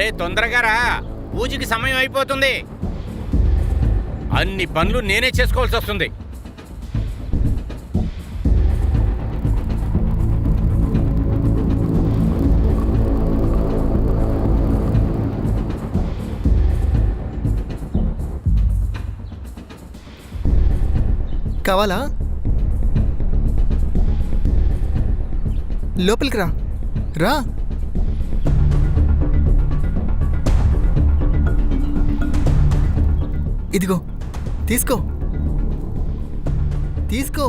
అరే తొందరగా రా. పూజకి సమయం అయిపోతుంది. అన్ని పనులు నేనే చేసుకోవాల్సి వస్తుంది. కావాలా? లోపలికి రా. రా. ఇదిగో తీసుకో. తీసుకో.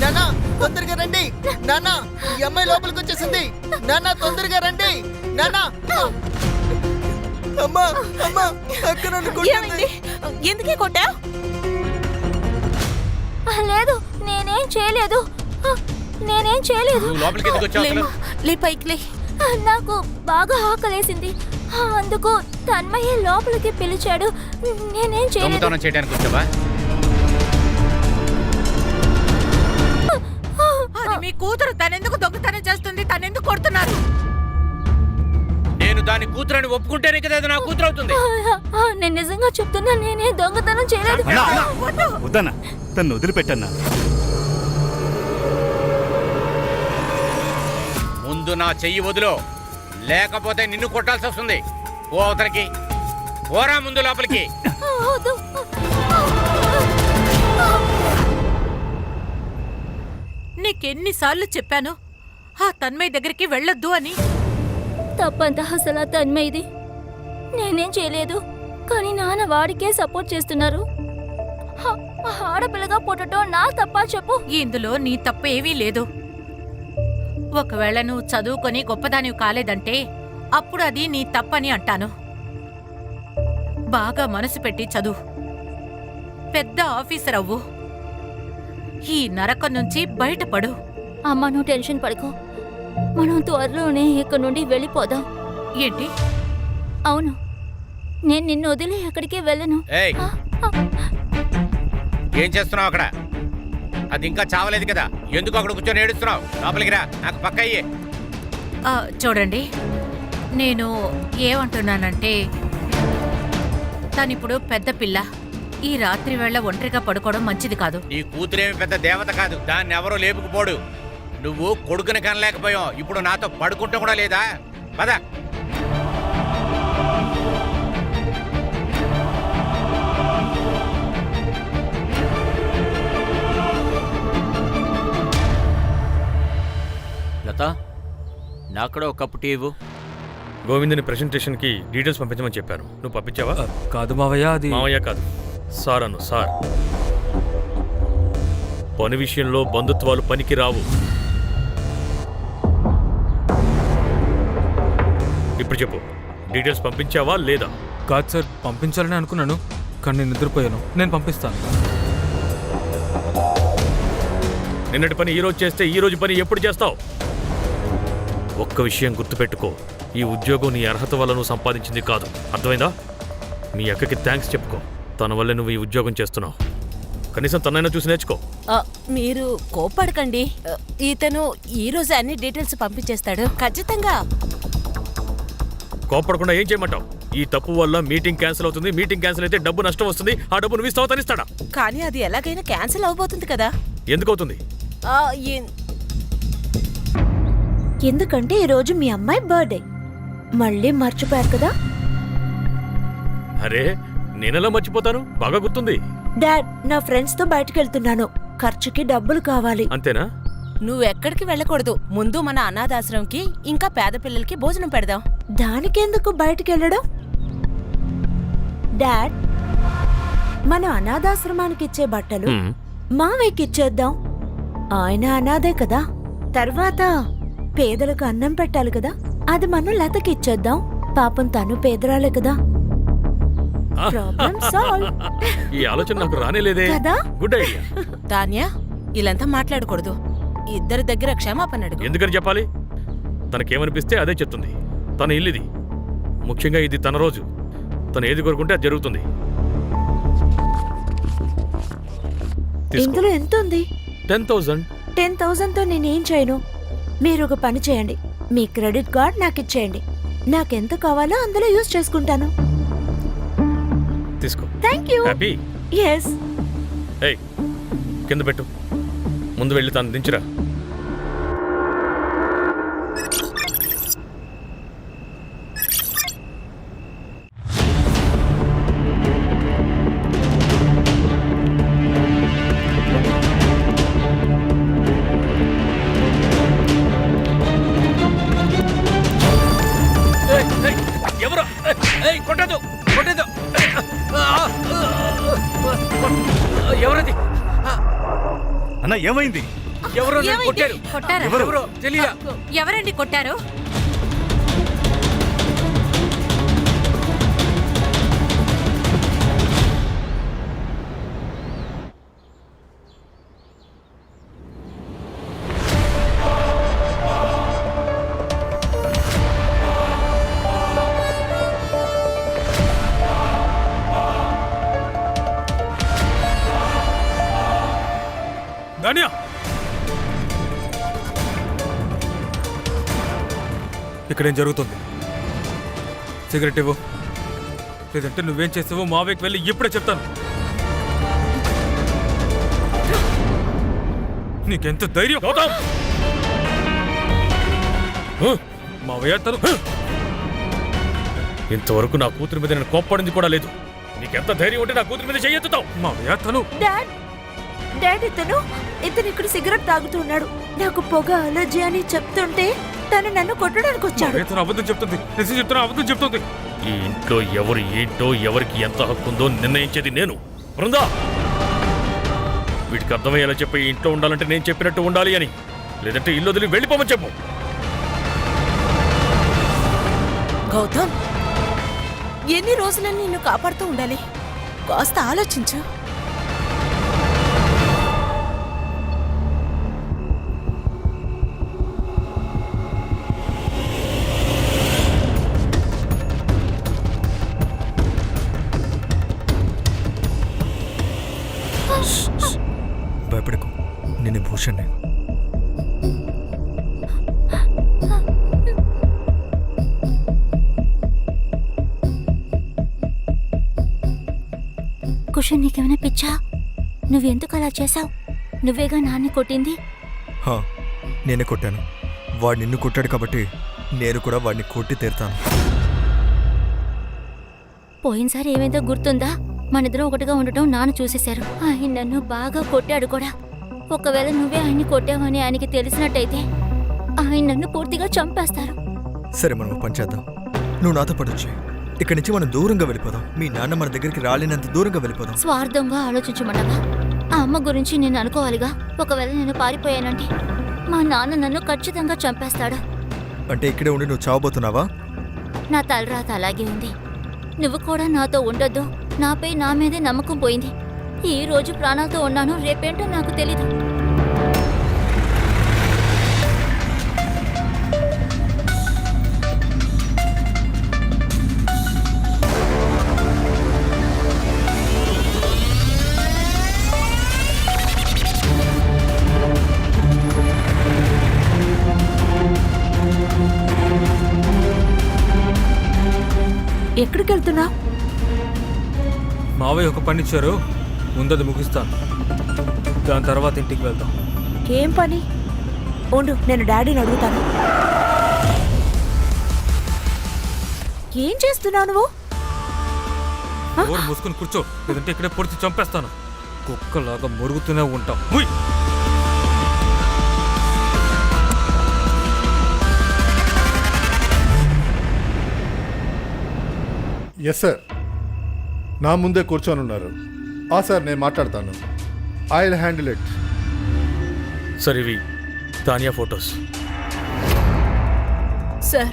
నానా తొందరగా రండి. నానా ఈ అమ్మాయి లోపలికి వచ్చేసింది. నానా తొందరగా రండి. నానా అమ్మా అమ్మా అక్క నన్ను కొట్టింది. ఎందుకే కొట్టా లేదు నేనేం చేయలేదు. నేనేం చేయలేదు. లోపలికి ఎందుకు వచ్చావు అసలు? లే పైకి లే. నాకు బాగా ఆకలేసింది. అందుకు తన్మయ్య లోపలికి పిలిచాడు. నేనేం చేయలేదు. దొంగతనం చేయడానికి వచ్చావా? అది మీ కూతురు. తనెందుకు దొంగతనం చేస్తుంది? తనెందుకు కొడుతున్నారు? నేను దాని కూతురని ఒప్పుకుంటేనే కదా అది నా కూతురు అవుతుంది నేను నిజంగా చెప్తున్నా నేనే దొంగతనం చేయలేదు. అన్నా, అన్నా, వద్దన్నా. తను వదిలిపెట్టన్నా. ముందు నా చెయ్యి వదిలో. లేకపోతే నిన్ను కొట్టాల్సి వస్తుంది. ఓ అవతలకి. పోరా ముందు లోపలికి. నీకెన్నిసార్లు చెప్పాను ఆ తన్మయ్య దగ్గరికి వెళ్ళొద్దు అని. తప్పంతా అసలు ఆ తన్మయ్యది నేనేం చేయలేదు కానీ నాన్న వాడికే సపోర్ట్ చేస్తున్నారు. ఆడపిల్లగా పుట్టడం నా తప్ప చెప్పు? ఇందులో నీ తప్పు ఏమీ లేదు. ఒకవేళ నువ్వు చదువుకొని గొప్పదానివి కాలేదంటే అప్పుడు అది నీ తప్పని అంటాను. బాగా మనసు పెట్టి చదువు. పెద్ద ఆఫీసర్ అవ్వు. ఈ నరకం నుంచి బయటపడు. అమ్మ నువ్వు టెన్షన్ పడుకో. మనం త్వరలోనే ఇక్కడ నుండి వెళ్ళిపోదాం. ఏంటి? అవును. నేను నిన్ను వదిలి ఎక్కడికి వెళ్ళను. ఏయ్! ఆ, ఆ, ఏం చేస్తున్నావు అక్కడ? అది ఇంకా చావలేదు కదా. ఎందుకు అక్కడ కూర్చొని ఏడుస్తున్నావు? లోపలికి రా. నాకు పక్క అయ్యే. చూడండి. నేను ఏమంటున్నానంటే తనిప్పుడు పెద్ద పిల్ల. ఈ రాత్రి వేళ ఒంటరిగా పడుకోవడం మంచిది కాదు. నీ కూతురేమి పెద్ద దేవత కాదు. దాన్ని ఎవరో లేపుకుపోడు నువ్వు కొడుకుని కనలేకపోయావు. ఇప్పుడు నాతో పడుకుంటూ కూడా లేదా? పద. లత నాకు కూడా ఒక కప్పు టీ ఇవ్వు. గోవిందని ప్రెజెంటేషన్కి డీటెయిల్స్ పంపించమని చెప్పాను. నువ్వు పంపించావా? కాదు మావయ్య అది మావయ్య కాదు. Sir Anu sir. పని విషయంలో బంధుత్వాలు పనికి రావు ఇప్పుడు చెప్పు. డీటెయిల్స్ పంపించావా లేదా? కాదు సార్ పంపించాలని అనుకున్నాను కానీ నేను నిద్రపోయాను. నేను పంపిస్తాను. నిన్నటి పని ఈ రోజు చేస్తే ఈ రోజు పని ఎప్పుడు చేస్తావు? ఒక్క విషయం గుర్తుపెట్టుకో. ఈ ఉద్యోగం నీ అర్హత వల్ల నువ్వు సంపాదించింది కాదు. అర్థమైందా? మీ అక్కకి థ్యాంక్స్ చెప్పుకో. తన వల్లే నువ్వు ఈ ఉద్యోగం చేస్తున్నావు. కనీసం తనైనా చూసి నేర్చుకో. ఆ, మీరు కోప్పడకండి ఆ, ఇతను ఈ రోజు అన్ని డీటెయిల్స్ పంపించేస్తాడు. ఖచ్చితంగా. కోపడకుండా ఏం చేయమంటావు? ఈ తప్పు వల్ల మీటింగ్ క్యాన్సిల్ అవుతుంది. మీటింగ్ క్యాన్సిల్ అయితే డబ్బు నష్టం వస్తుంది. ఆ డబ్బు నువ్వు ఇస్తావు తనిస్తాడా? కానీ అది ఎలాగైనా క్యాన్సిల్ అవబోతుంది కదా. ఎందుకు అవుతుంది? ఆ, ఎన్- ఎందుకంటే ఈరోజు మీ అమ్మాయి బర్త్డే. మళ్ళీ మర్చిపోయారు కదా? అరే నేనెలా మర్చిపోతాను? బాగా గుర్తుంది. డాడ్ నా ఫ్రెండ్స్తో బయటకు వెళ్తున్నాను. ఖర్చుకి డబ్బులు కావాలి. అంతేనా? నువ్వెక్కడికి వెళ్ళకూడదు. ముందు మన అనాథాశ్రమంకి ఇంకా పేద పిల్లలకి భోజనం పెడదాం. దానికెందుకు బయటకు వెళ్ళడం? డాడ్ మనం అనాథాశ్రమానికి ఇచ్చే బట్టలు. మావయ్యకి ఇచ్చేద్దాం. ఆయన అనాథే కదా. తర్వాత పేదలకు అన్నం పెట్టాలి కదా అది మనం లతకి ఇచ్చేద్దాం పాపం తను పేదరాలే కదా. ప్రాబ్లం సాల్వ్ ఈ ఆలోచన నాకు రానేలేదే. కదా? గుడ్ ఐడియా తాన్యా ఇలాంతా మాట్లాడకూడదు. ఇద్దరి దగ్గర క్షమాపణ అడుగు. ఎందుకని చెప్పాలి? తనకేమనిపిస్తే అదే చెప్తుంది. తన ఇల్లుది. ముఖ్యంగా ఇది తన రోజు. తను ఏది కోరుకుంటే అది జరుగుతుంది. ఇందులో ఎంత ఉంది టెన్ థౌజండ్ టెన్ థౌజండ్తో నేనేం చేయను? మీరు ఒక పని చేయండి. మీ క్రెడిట్ కార్డ్ నాకు ఇచ్చేయండి నాకెంత కావాలో అందులో యూజ్ చేసుకుంటాను. తీసుకో. Thank you. హ్యాపీ ఎస్ ఏయ్ కింద పెట్టు. ముందు వెళ్ళి తను దించురా. ఏమైంది? ఎవరో నన్ను కొట్టారు. కొట్టారా? ఎవరు? తెలియదా ఎవరండి కొట్టారు? ఇక్కడేం జరుగుతుంది? సిగరెట్ ఇవ్వు. లేదంటే నువ్వేం చేస్తావో మావేకి వెళ్ళి ఇప్పుడే చెప్తాను. నీకెంత ధైర్యం? గౌతమ్! మావయ్య తను ఇంతవరకు నా కూతురి మీద నేను కోప్పడింది కూడా లేదు. నీకెంత ధైర్యం ఉంటే నా కూతురి మీద చెయ్యెత్తుతావు. మావయ్య తను డాడ్! డాడ్ ఇతను ఇతను ఇక్కడ సిగరెట్ తాగుతున్నాడు నాకు పొగ అలర్జీ అని చెప్తుంటే తను నన్ను కొట్టడానికి వచ్చాడు. తను అబద్ధం చెప్తుంది. నిజం చెప్తున్నా అబద్ధం చెప్తుంది. ఈ ఇంట్లో ఎవరు ఏంటో ఎవరికి ఎంత హక్కు ఉందో నిర్ణయించేది నేను. బృందా వీటికి అర్థమయ్యేలా చెప్పి ఈ ఇంట్లో ఉండాలంటే నేను చెప్పినట్టు ఉండాలి అని. లేదంటే ఇల్లు వదిలి వెళ్ళిపోమని చెప్పు. గౌతమ్ ఎన్ని రోజులని నిన్ను కాపాడుతూ ఉండాలి? కాస్త ఆలోచించు. పిచ్చా నువ్వెందుకు అలా చేసావు నువ్వేగా నాన్ని కొట్టింది? హా, నేనే కొట్టాను. వాడు నిన్ను కొట్టాడు కాబట్టి నేను కూడా వాడిని కొట్టి తీరుతాను. పోయినసారి ఏమైందో గుర్తుందా? మనిద్దరం ఒకటిగా ఉండటం నాన్న చూసేశారు. ఆయన నన్ను బాగా కొట్టాడు కూడా. ఒకవేళ నువ్వే ఆయన్ని కొట్టావని ఆయనకి తెలిసినట్టయితే ఆయన నన్ను పూర్తిగా చంపేస్తారు. సరే మనం ఓ పని చేద్దాం. నువ్వు నాతో పాటు ఇక్కడి నుంచి మనం దూరంగా వెళ్ళిపోదాం. మీ నాన్న మన దగ్గరికి రాలేనంత దూరంగా వెళ్ళిపోదాం. స్వార్థంగా ఆలోచించమంటవా ఆ అమ్మ గురించి నేను అనుకోవాలిగా. ఒకవేళ నేను పారిపోయానంటే మా నాన్న నన్ను ఖచ్చితంగా చంపేస్తాడు. అంటే ఇక్కడే ఉండి నువ్వు చావబోతున్నావా? నా తలరాత అలాగే ఉంది. నువ్వు కూడా నాతో ఉండొద్దు. నాపై నా మీదే నమ్మకం పోయింది. ఈ రోజు ప్రాణాలతో ఉన్నాను రేపేంటో నాకు తెలీదు. ఎక్కడికి వెళ్తున్నా మావయ్య ఒక పని ఇచ్చారు. ముందది ముగిస్తాను. దాని తర్వాత ఇంటికి వెళ్దాం. ఏం పని? ఉండు నేను డాడీని అడుగుతాను. ఏం చేస్తున్నావు నువ్వు? మూసుకుని కూర్చో. లేదంటే ఇక్కడే పొడిచి చంపేస్తాను. కుక్కలాగా మురుగుతూనే ఉంటాం. ఎస్ సార్ నా ముందే కూర్చొని ఉన్నారు ఆ సార్ నేను మాట్లాడతాను. ఐ విల్ హ్యాండిల్ ఇట్ సరే ఇవి తానియా ఫొటోస్. సార్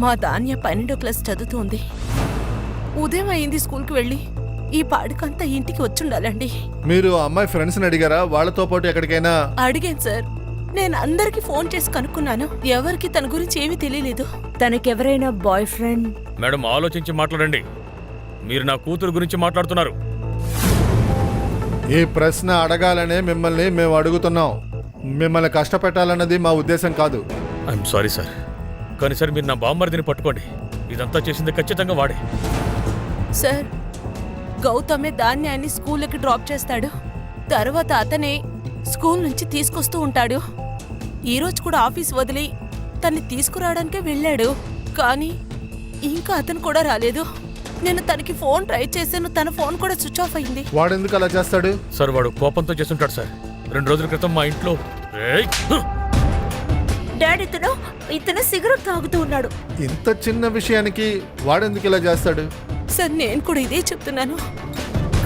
మా ధాన్య పన్నెండో క్లాస్ చదువుతోంది. ఉదయం అయింది స్కూల్కి వెళ్ళి. ఈ పాడికంతా ఇంటికి వచ్చుండాలండి. మీరు ఆ అమ్మాయి ఫ్రెండ్స్ని అడిగారా? వాళ్ళతో పాటు ఎక్కడికైనా? అడిగాను సార్ నేను అందరికి ఫోన్ చేసి కనుక్కున్నాను. ఎవరికి తన గురించి ఏమీ తెలియలేదు. తనకెవరైనా బాయ్ ఫ్రెండ్ మేడం ఆలోచించి మాట్లాడండి. మీరు నా కూతురు గురించి మాట్లాడుతున్నారు. ఈ ప్రశ్న అడగాలనే మిమ్మల్ని మేము అడుగుతున్నాం. మిమ్మల్ని కష్టపెట్టాలన్నది మా ఉద్దేశం కాదు. ఐఎమ్ సారీ సార్ కానీ సార్ మీరు నా బామ్మర్దిని పట్టుకోండి. ఇదంతా చేసింది ఖచ్చితంగా వాడే. సార్ గౌతమే ధాన్యాన్ని స్కూల్కి డ్రాప్ చేస్తాడు. తర్వాత అతనే స్కూల్ నుంచి తీసుకొస్తూ ఉంటాడు. ఈరోజు కూడా ఆఫీస్ వదిలి తన్ని తీసుకురావడానికే వెళ్ళాడు. కానీ ఇంకా అతను కూడా రాలేదు. నేను తనకి ఫోన్ ట్రై చేశాను తన ఫోన్ కూడా స్విచ్ ఆఫ్ అయింది. వాడెందుకు అలా చేస్తాడు? సార్ వాడు కోపంతో చేస్తుంటాడు సార్. రెండు రోజుల క్రితం మా ఇంట్లో ఏయ్! హ్! డాడీ ఇతను ఇతను సిగరెట్ తాగుతూ ఉన్నాడు. ఇంత చిన్న విషయానికి వాడెందుకు ఇలా చేస్తాడు? సార్ నేను కూడా ఇదే చెప్తున్నాను.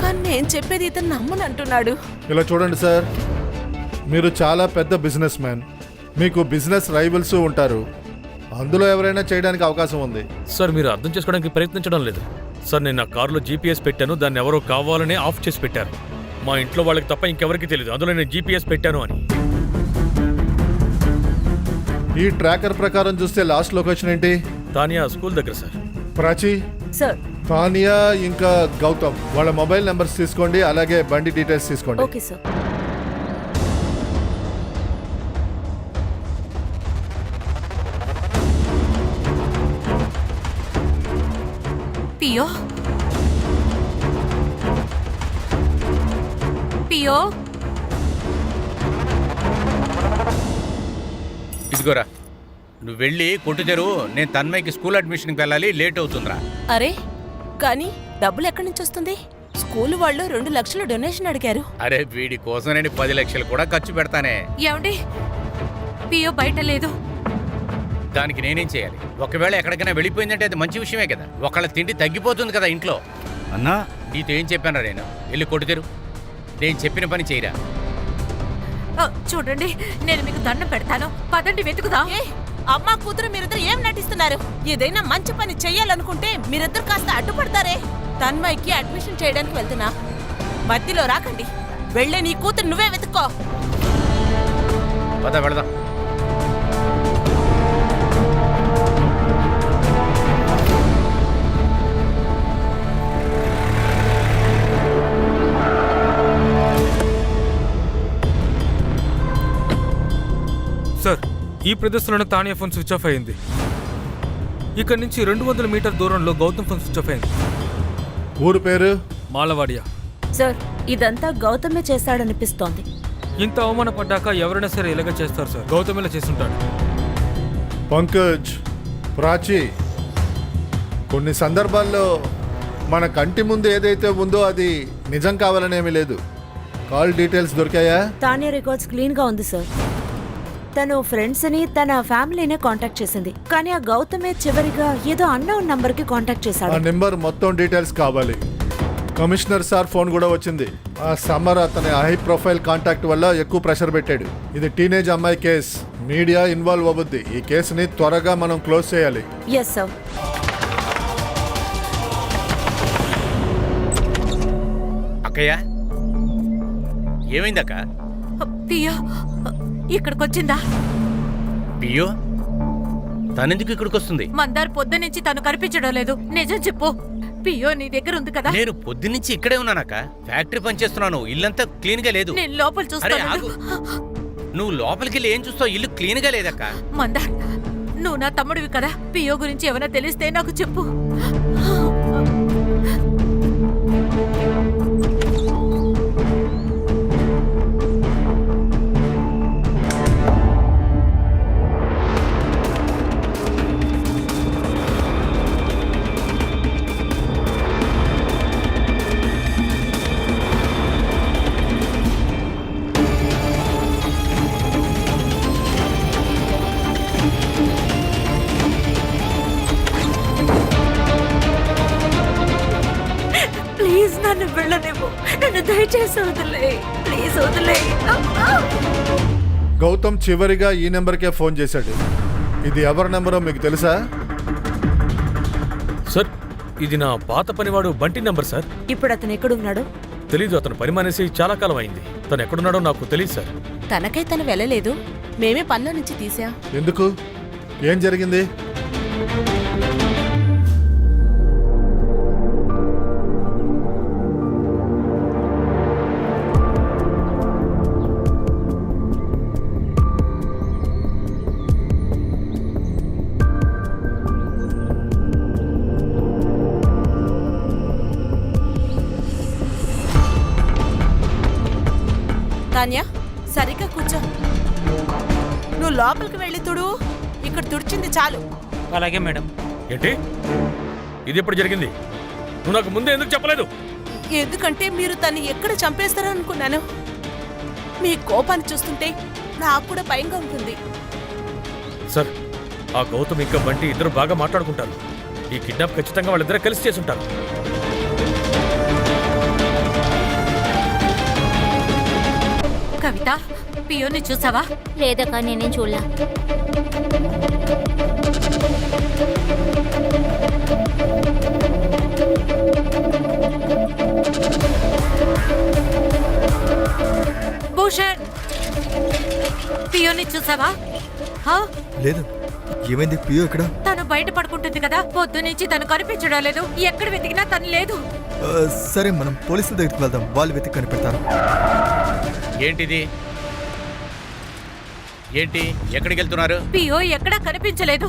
కానీ నేను చెప్పేది ఇతను నమ్మని అంటున్నాడు. ఇలా చూడండి సార్. మీరు చాలా పెద్ద బిజినెస్ మ్యాన్. మీకు బిజినెస్ రైవల్స్ ఉంటారు. అందులో ఎవరైనా చేయడానికి అవకాశం ఉంది. సార్ మీరు అర్థం చేసుకోవడానికి ప్రయత్నించడం లేదు. సార్ నేను నా కారులో జీపీఎస్ పెట్టాను దాన్ని ఎవరో కావాలనే ఆఫ్ చేసి పెట్టారు. మా ఇంట్లో వాళ్ళకి తప్ప ఇంకెవరికి తెలియదు అందులో నేను జీపీఎస్ పెట్టాను అని. ఈ ట్రాకర్ ప్రకారం చూస్తే లాస్ట్ లొకేషన్ ఏంటి? తానియా స్కూల్ దగ్గర సార్. ప్రాచి? సార్. తానియా ఇంకా గౌతమ్. వాళ్ళ మొబైల్ నెంబర్స్ తీసుకోండి అలాగే బండి డీటెయిల్స్ తీసుకోండి. Okay sir. పియో? పియో? ఇదిగోరా నువ్వు వెళ్ళి కొట్టు తెరువు నేను తన్మయ్యకి స్కూల్ అడ్మిషన్కి వెళ్ళాలి లేట్ అవుతుందిరా. అరే కానీ డబ్బులు ఎక్కడి నుంచి వస్తుంది? స్కూల్ వాళ్ళు రెండు లక్షల డొనేషన్ అడిగారు. అరే వీడి కోసం నేను పది లక్షలు కూడా ఖర్చు పెడతానే. ఏమండి? పియో బయట లేదు. దానికి నేనేం చేయాలి? ఒకవేళ ఎక్కడికైనా వెళ్ళిపోయిందంటే అది మంచి విషయమే కదా. ఒకళ్ళ తిండి తగ్గిపోతుంది కదా ఇంట్లో. అన్నా? నీతో ఏం చెప్పాను నేను? వెళ్ళి కొట్టు తెరు. నేను చెప్పిన పని చేయరా? చూడండి నేను మీకు దండం పెడతాను. పదండి వెతుకుదాం. ఏ అమ్మా కూతురు మీరిద్దరు ఏం నటిస్తున్నారు? ఏదైనా మంచి పని చెయ్యాలనుకుంటే మీరిద్దరు కాస్త అడ్డుపడతారే. తన్మయ్యకి అడ్మిషన్ చేయడానికి వెళ్తున్నా. మధ్యలో రాకండి. వెళ్ళే నీ కూతురు నువ్వే వెతుక్కో. పద వెళదాం. ఈ ప్రదేశంలోనే తానియా ఫోన్ స్విచ్ ఆఫ్ అయింది. ఇక్కడ నుంచి రెండు వందల మీటర్ దూరంలో గౌతమ్ ఫోన్ స్విచ్ ఆఫ్ అయింది. ఊరు పేరు? మాలవాడియా. సార్ ఇదంతా గౌతమే చేశాడనిపిస్తోంది ఇంత అవమానపడ్డాక ఎవరైనా సరే ఇలాగ చేస్తారు సార్. గౌతమ్ ఇలా చేస్తుంటాడు. పంకజ్ ప్రాచి కొన్ని సందర్భాల్లో మన కంటి ముందు ఏదైతే ఉందో అది నిజం కావాలనేమీ లేదు. కాల్ డీటెయిల్స్ దొరికాయా? తానే రికార్డ్స్ క్లీన్గా ఉంది సార్. తను ఫ్రెండ్స్ని తన ఫ్యామిలీనే కాంటాక్ట్ చేసింది. కానీ ఆ గౌతమే చివరిగా ఏదో అన్నోన్ నంబర్కి కాంటాక్ట్ ఆ చేశాడు నెంబర్ మొత్తం డీటెయిల్స్ కావాలి. కమిషనర్ సార్ ఫోన్ కూడా వచ్చింది. ఆ సమ్మర్ అతని హై ప్రొఫైల్ కాంటాక్ట్ వల్ల ఎక్కువ ప్రెషర్ పెట్టాడు. ఇది టీనేజ్ అమ్మాయి కేస్ మీడియా ఇన్వాల్వ్ అవ్వద్ది. ఈ కేసుని త్వరగా మనం క్లోజ్ చేయాలి. ఎస్ సార్ అక్కయ్య? ఏమైందక్క? పియో ఇక్కడికి వచ్చిందా పియో తనెందుకు ఇక్కడికి వస్తుంది మందార్ పొద్దు నుంచి తను కనిపించడం లేదు. నిజం చెప్పు. పియో నీ దగ్గర ఉంది కదా? నేను పొద్దున్నుంచి ఇక్కడే ఉన్నానక్క ఫ్యాక్టరీ పనిచేస్తున్నాను ఇల్లంతా క్లీన్గా లేదు. నేను లోపల చూస్తాను. నువ్వు లోపలికి వెళ్ళి ఏం చూస్తావు? ఇల్లు క్లీన్గా లేదక్క. మందార్ నువ్వు నా తమ్ముడివి కదా? పియో గురించి ఏమైనా తెలిస్తే నాకు చెప్పు. నన్ను వెళ్ళనివ్వు. నన్ను దయచేసి వదిలే. ప్లీజ్ వదిలే. గౌతమ్ చివరిగా ఈ నెంబర్కే ఫోన్ చేశాడు. ఇది ఎవరి నెంబరో మీకు తెలుసా? సార్ ఇది నా పాత పనివాడు బంటి నంబర్ సార్. ఇప్పుడు అతను ఎక్కడున్నాడు? తెలీదు అతను పని మానేసి చాలా కాలం అయింది తను ఎక్కడున్నాడో నాకు తెలియదు సార్. తనకై తను వెళ్ళలేదు. మేమే పనిలో నుంచి తీసాం. ఎందుకు? ఏం జరిగింది? తాన్యా సరిగ్గా కూర్చో. నువ్వు లోపలికి వెళ్ళి తుడు ఇక్కడ తుడిచింది చాలు. అలాగే మేడం. ఏంటి? ఇది ఎప్పుడు జరిగింది? నువ్వు నాకు ముందే ఎందుకు చెప్పలేదు? ఎందుకంటే మీరు తన్ని ఎక్కడ చంపేస్తారో అనుకున్నాను మీ కోపాన్ని చూస్తుంటే నాకు కూడా భయంగా ఉంటుంది. సార్ ఆ గౌతమ్ ఇంకా బంటి ఇద్దరు బాగా మాట్లాడుకుంటారు. ఈ కిడ్నాప్ ఖచ్చితంగా వాళ్ళిద్దరు కలిసి చేసుంటారు కవిత పియోని చూసావా? లేదక్క నేనేం చూడలా. భూషణ్ పియోని చూసావా? హా? లేదు ఏమైంది? పియో ఇక్కడ తను బయట పడుకుంటుంది కదా పొద్దు నుంచి తను కనిపించడం లేదు ఎక్కడ వెతికినా తను లేదు. సరే మనం పోలీసుల దగ్గరికి వెళ్దాం వాళ్ళు వెతికి కనిపెడతారు. ఏంటిది? ఏంటి? ఎక్కడికి వెళ్తున్నారు? పియో ఎక్కడా కనిపించలేదు.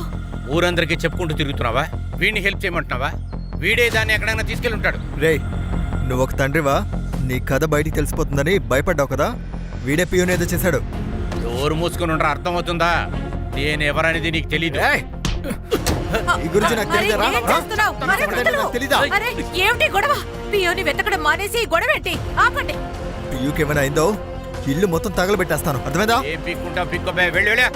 ఊరందరికీ చెప్పుకుంటూ తిరుగుతున్నావా? వీడిని హెల్ప్ చేయమంటున్నావా? వీడే దాన్ని ఎక్కడైనా తీసుకెళ్ళి ఉంటాడు రే నువ్వు ఒక తండ్రివా? నీ కథ బయటికి తెలిసిపోతుందని భయపడ్డావు కదా? వీడే పియోని ఏదో చేశాడు. డోరు మూసుకుని ఉండరా అర్థమవుతుందా? నేను ఎవరనేది నీకు తెలీదు. ఈ గురించి నాకు. తెలీదా? ఏమిటి గొడవ? పియోని వెతకడం మానేసి ఈ గొడవ ఏంటి ఆపండి. పియూకి ఏమైనా అయిందో? ఇల్లు మొత్తం తగలబెట్టేస్తాను. అర్థమైందా? ఏం పిక్కుంటావు పిక్కోబే వెళ్ళి వెళ్ళా.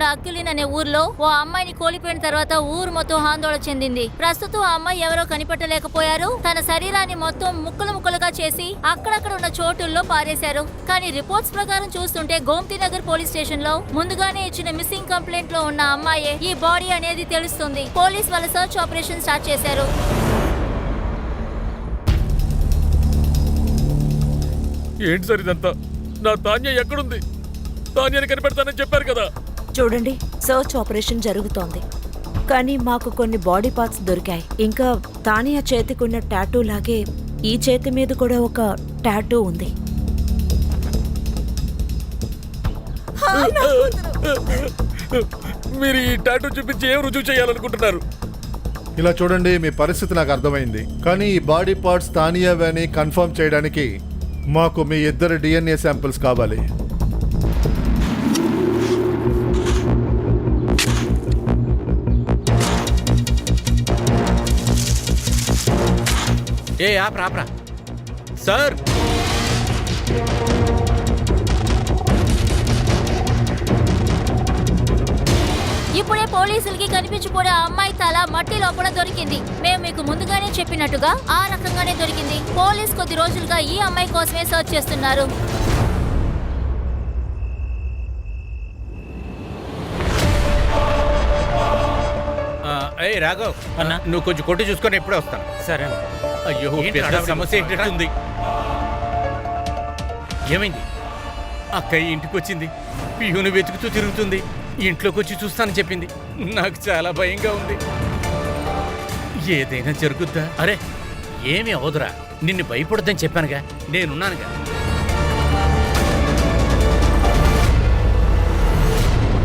ఉన్న అక్కిలిన్ అనే ఊర్లో ఓ అమ్మాయిని కోల్పోయిన తర్వాత ఊరు మొత్తం ఆందోళన చెందింది. ప్రస్తుతం ఆ అమ్మాయి ఎవరో కనిపెట్టలేకపోయారు. తన శరీరాన్ని మొత్తం ముక్కలు ముక్కలుగా చేసి అక్కడక్కడ ఉన్న చోటుల్లో పారేశారు. కానీ రిపోర్ట్స్ ప్రకారం చూస్తుంటే గోమతి నగర్ పోలీస్ స్టేషన్లో ముందుగానే ఇచ్చిన మిస్సింగ్ కంప్లైంట్లో ఉన్న అమ్మాయే ఈ బాడీ అనేది తెలుస్తుంది. పోలీస్ వాళ్ళ సర్చ్ ఆపరేషన్ స్టార్ట్ చేశారు. ఏంటి సార్ ఇదంతా? నా ధాన్యం ఎక్కడుంది? ధాన్యాన్ని కనిపెడతానని చెప్పారు కదా. చూడండి సర్చ్ ఆపరేషన్ జరుగుతోంది. కానీ మాకు కొన్ని బాడీ పార్ట్స్ దొరికాయి. ఇంకా తానియా చేతికున్న టాటూ లాగే ఈ చేతి మీద కూడా ఒక టాటూ ఉంది. మీరు ఈ టాటూ చూపించి ఏం రుజువు చేయాలనుకుంటున్నారు? ఇలా చూడండి మీ పరిస్థితి నాకు అర్థమైంది. కానీ ఈ బాడీ పార్ట్స్ తానియావని కన్ఫర్మ్ చేయడానికి మాకు మీ ఇద్దరు డిఎన్ఏ శాంపిల్స్ కావాలి. ఏ ఆపరా ఆపరా. సార్! ఇప్పుడే పోలీసులకి కనిపించిపోయిన ఆ అమ్మాయి తల మట్టి లోపల దొరికింది. మేము మీకు ముందుగానే చెప్పినట్టుగా ఆ రకంగానే దొరికింది. పోలీస్ కొద్ది రోజులుగా ఈ అమ్మాయి కోసమే సర్చ్ చేస్తున్నారు. ఏయ్ రాఘవ్ అన్నా. నువ్వు కొంచెం కొట్టు చూసుకొని ఎప్పుడే వస్తాను. సరే అయ్యో పెద్ద? సమస్య ఏంటి ఏమైంది? అక్కయ్య ఇంటికి వచ్చింది. పియూను వెతుకుతూ తిరుగుతుంది. ఇంట్లోకి వచ్చి చూస్తానని చెప్పింది. నాకు చాలా భయంగా ఉంది. ఏదైనా జరుగుద్దా? అరే ఏమీ అవదురా. నిన్ను భయపడొద్దని చెప్పానుగా. నేనున్నానుగా.